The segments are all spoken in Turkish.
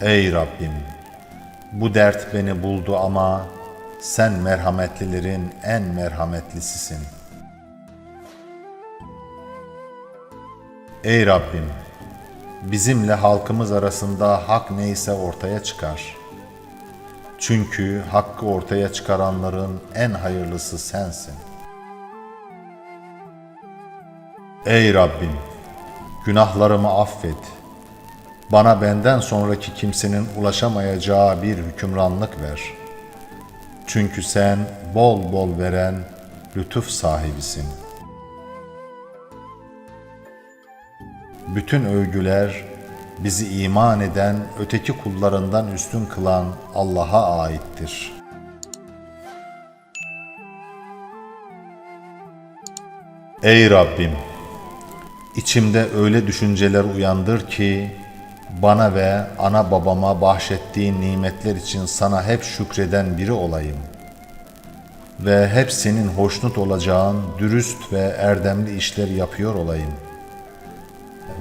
Ey Rabbim! Bu dert beni buldu ama sen merhametlilerin en merhametlisisin. Ey Rabbim! Bizimle halkımız arasında hak neyse ortaya çıkar. Çünkü hakkı ortaya çıkaranların en hayırlısı sensin. Ey Rabbim! Günahlarımı affet. Bana benden sonraki kimsenin ulaşamayacağı bir hükümranlık ver. Çünkü sen bol bol veren lütuf sahibisin. Bütün övgüler bizi iman eden öteki kullarından üstün kılan Allah'a aittir. Ey Rabbim! İçimde öyle düşünceler uyandır ki bana ve ana babama bahşettiğin nimetler için sana hep şükreden biri olayım. Ve hep senin hoşnut olacağın dürüst ve erdemli işler yapıyor olayım.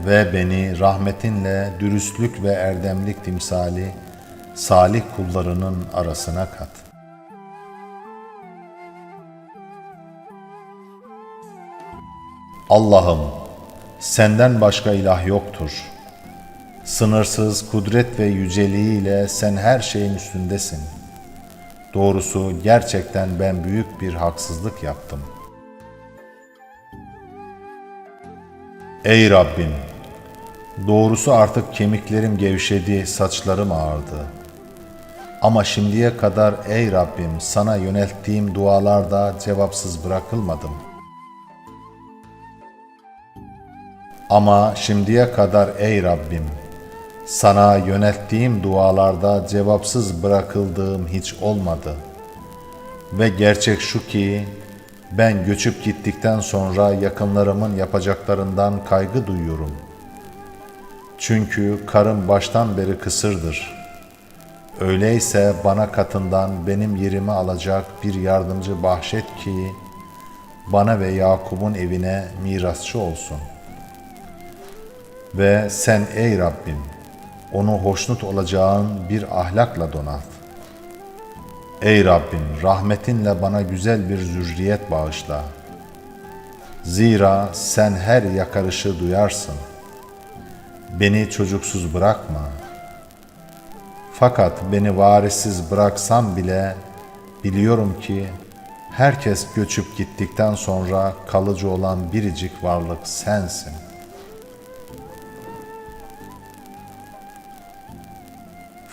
Ve beni rahmetinle dürüstlük ve erdemlik timsali salih kullarının arasına kat. Allah'ım senden başka ilah yoktur. Sınırsız kudret ve yüceliğiyle sen her şeyin üstündesin. Doğrusu gerçekten ben büyük bir haksızlık yaptım. Ey Rabbim! Doğrusu artık kemiklerim gevşedi, saçlarım ağardı. Ama şimdiye kadar ey Rabbim sana yönelttiğim dualarda cevapsız bırakılmadım. Ama şimdiye kadar ey Rabbim sana yönelttiğim dualarda cevapsız bırakıldığım hiç olmadı. Ve gerçek şu ki ben göçüp gittikten sonra yakınlarımın yapacaklarından kaygı duyuyorum. Çünkü karım baştan beri kısırdır. Öyleyse bana katından benim yerimi alacak bir yardımcı bahşet ki bana ve Yakup'un evine mirasçı olsun. Ve sen ey Rabbim onu hoşnut olacağın bir ahlakla donat. Ey Rabbim rahmetinle bana güzel bir zürriyet bağışla. Zira sen her yakarışı duyarsın. Beni çocuksuz bırakma. Fakat beni varisiz bıraksam bile biliyorum ki herkes göçüp gittikten sonra kalıcı olan biricik varlık sensin.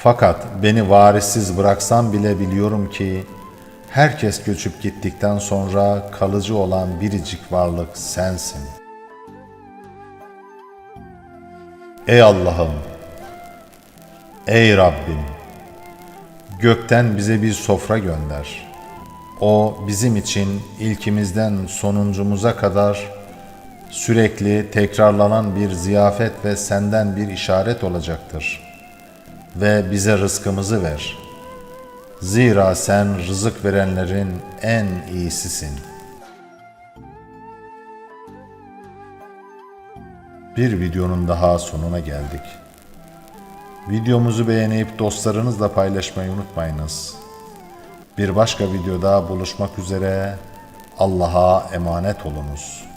Fakat beni varisiz bıraksam bile biliyorum ki herkes göçüp gittikten sonra kalıcı olan biricik varlık sensin. Ey Allah'ım, ey Rabbim, gökten bize bir sofra gönder. O bizim için ilkimizden sonuncumuza kadar sürekli tekrarlanan bir ziyafet ve senden bir işaret olacaktır.'' Ve bize rızkımızı ver. Zira sen rızık verenlerin en iyisisin. Bir videonun daha sonuna geldik. Videomuzu beğenip dostlarınızla paylaşmayı unutmayınız. Bir başka videoda buluşmak üzere Allah'a emanet olunuz.